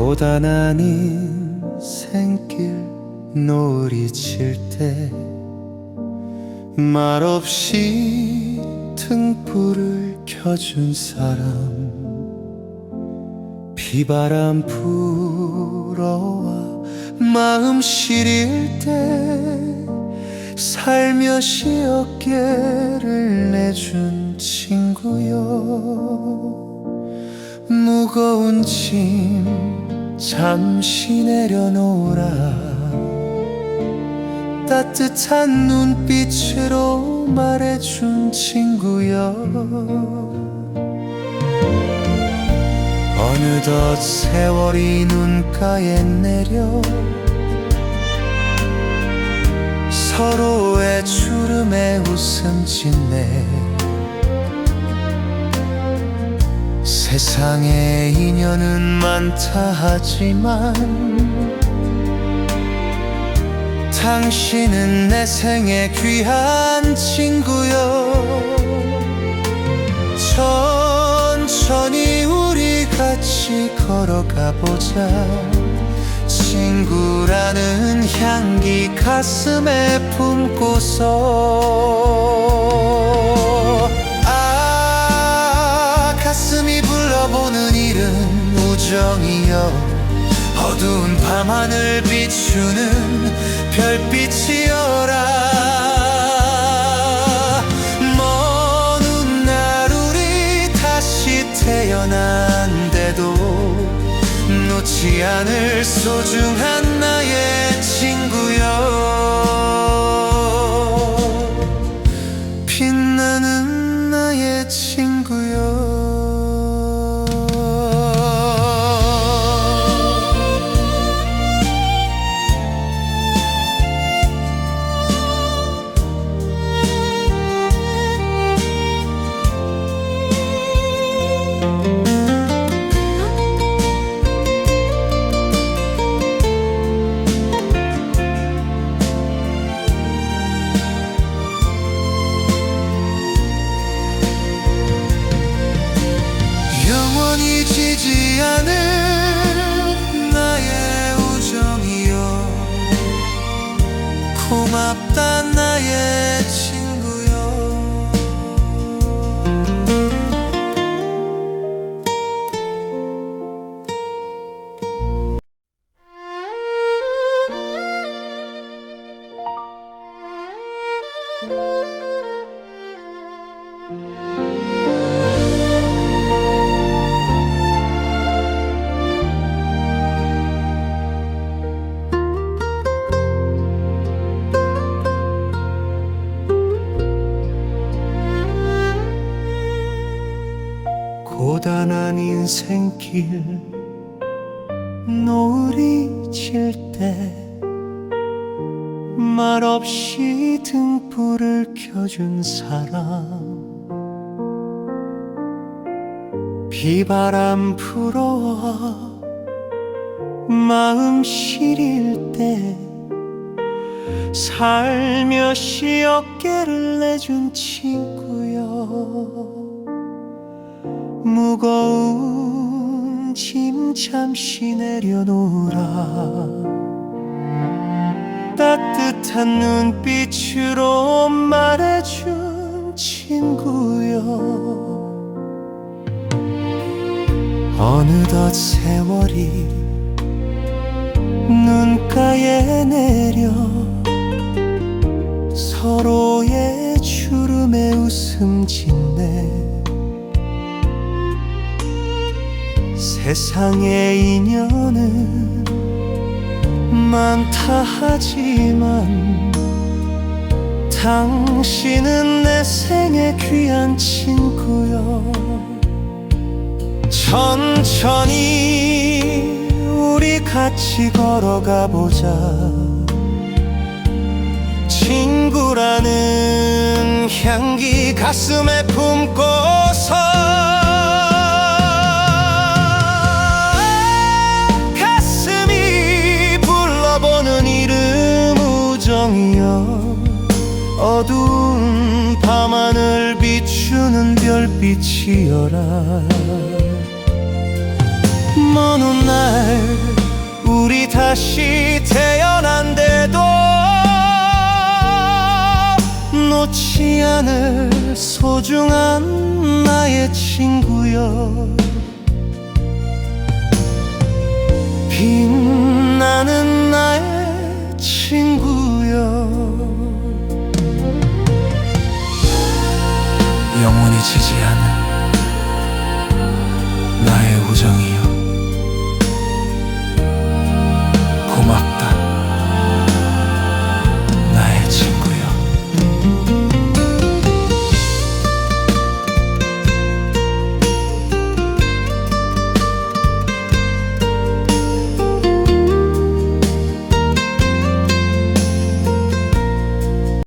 고단한 인생길 노을이 질때 말없이 등불을 켜준 사람 비바람 불어와 마음 시릴 때 살며시 어깨를 내준 친구여. 무거운 짐 잠시 내려놓으라. 따뜻한 눈빛으로 말해준 친구여. 어느덧 세월이 눈가에 내려 서로의 주름에 웃음 짓네 세상에 인연은 많다 하지만 당신은 내 생의 귀한 친구여. 천천히 우리 같이 걸어가 보자. 친구라는 향기 가슴에 품고서 우정이여 어두운 밤하늘 비추는 별빛이여라. 먼 훗날 우리 다시 태어난데도 놓지 않을 소중한 나의 친구여 고맙다 나의 친구여 고단한 인생길 노을이 질 때 말없이 등불을 켜준 사람. 비바람 불어와 마음 시릴 때 살며시 어깨를 내준 친구여 무거운 짐 잠시 내려놓으라. 따뜻한 눈빛으로 말해준 친구여. 어느덧 세월이 눈가에 내려 서로의 주름에 웃음 짓네 세상의 인연은 많다 하지만 당신은 내 생의 귀한 친구여. 천천히 우리 같이 걸어가 보자. 친구라는 향기 가슴에 품고서 비추는 별빛이여라. 먼 훗날 다시 태어난대도 놓지 않을 소중한 나의 친구여. 빈